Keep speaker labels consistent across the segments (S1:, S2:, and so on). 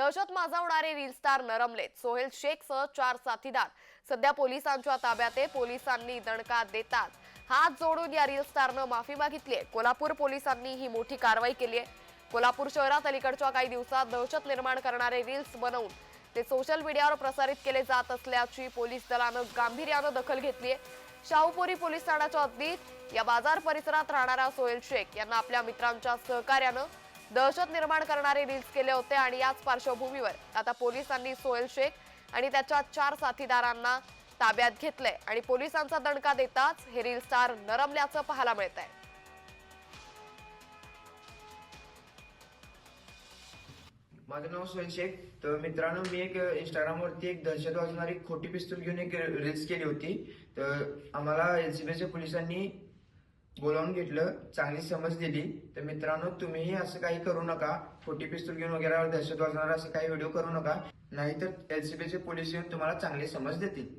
S1: दहशत माजवणारे reel star नरमलेत. सोहेल शेखसह चार साथीदार. सध्या पोलिसांच्या ताब्यात आहे. पोलिसांनी दणका देतात. हात जोडून या रील स्टारनं माफी मागितली आहे. कोल्हापूर पोलिसांनी ही मोठी कारवाई केली आहे. कोल्हापूर शहरात अलीकडच्या काही दिवसात दहशत निर्माण करणारे रील्स बनवून ते सोशल मीडियावर प्रसारित केले जात असल्याची पोलीस दलानं गांभीर्यानं दखल घेतली आहे. शाहूपुरी पोलीस ठाण्याच्या हद्दीत या बाजार परिसरात राहणारा सोहेल शेख यांना आपल्या मित्रांच्या सहकार्यानं दहशत निर्माण करणारे रील्स केले होते आणि याच पार्श्वभूमीवर आता पोलिसांनी सोहेल शेख आणि त्याच्या चार साथीदारांना ताब्यात घेतलंय आणि पोलिसांचा दणका देताच हे रील स्टार नरमल्याचं पाहायला मिळत आहे.
S2: माझं नाव सोहेल शेख. तर मित्रांनो मी एक इंस्टाग्रामवरती एक दहशत वाजवणारी खोटी पिस्तूल घेऊन एक रील्स केली होती. तर आम्हाला एलसीबीच्या पोलिसांनी बोलावून घेतलं चांगली समज दिली. तर मित्रांनो तुम्हीही असं काही करू नका. खोटी पिस्तूल घेऊन वगैरे दहशत वाजणार असं काही व्हिडिओ करू नका. नाहीतर एलसीबीचे पोलीस येऊन तुम्हाला चांगली समज देतील.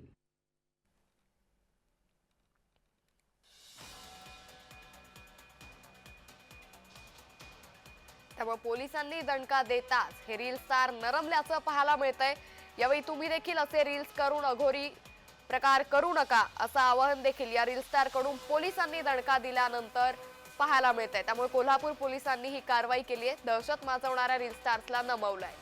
S1: त्यामुळे पोलिसांनी दणका देताच हे रील स्टार नरमल्याचं पाहायला मिळतंय. यावेळी तुम्ही देखील असे रील्स करून अघोरी प्रकार करू नका असं आवाहन देखील या रील पोलिसांनी दणका दिल्यानंतर पाहायला मिळत आहे त्यामुळे कोल्हापूर पोलिसांनी ही कारवाई केली आहे दहशत माजवणाऱ्या रील स्टार्सला नमवलंय.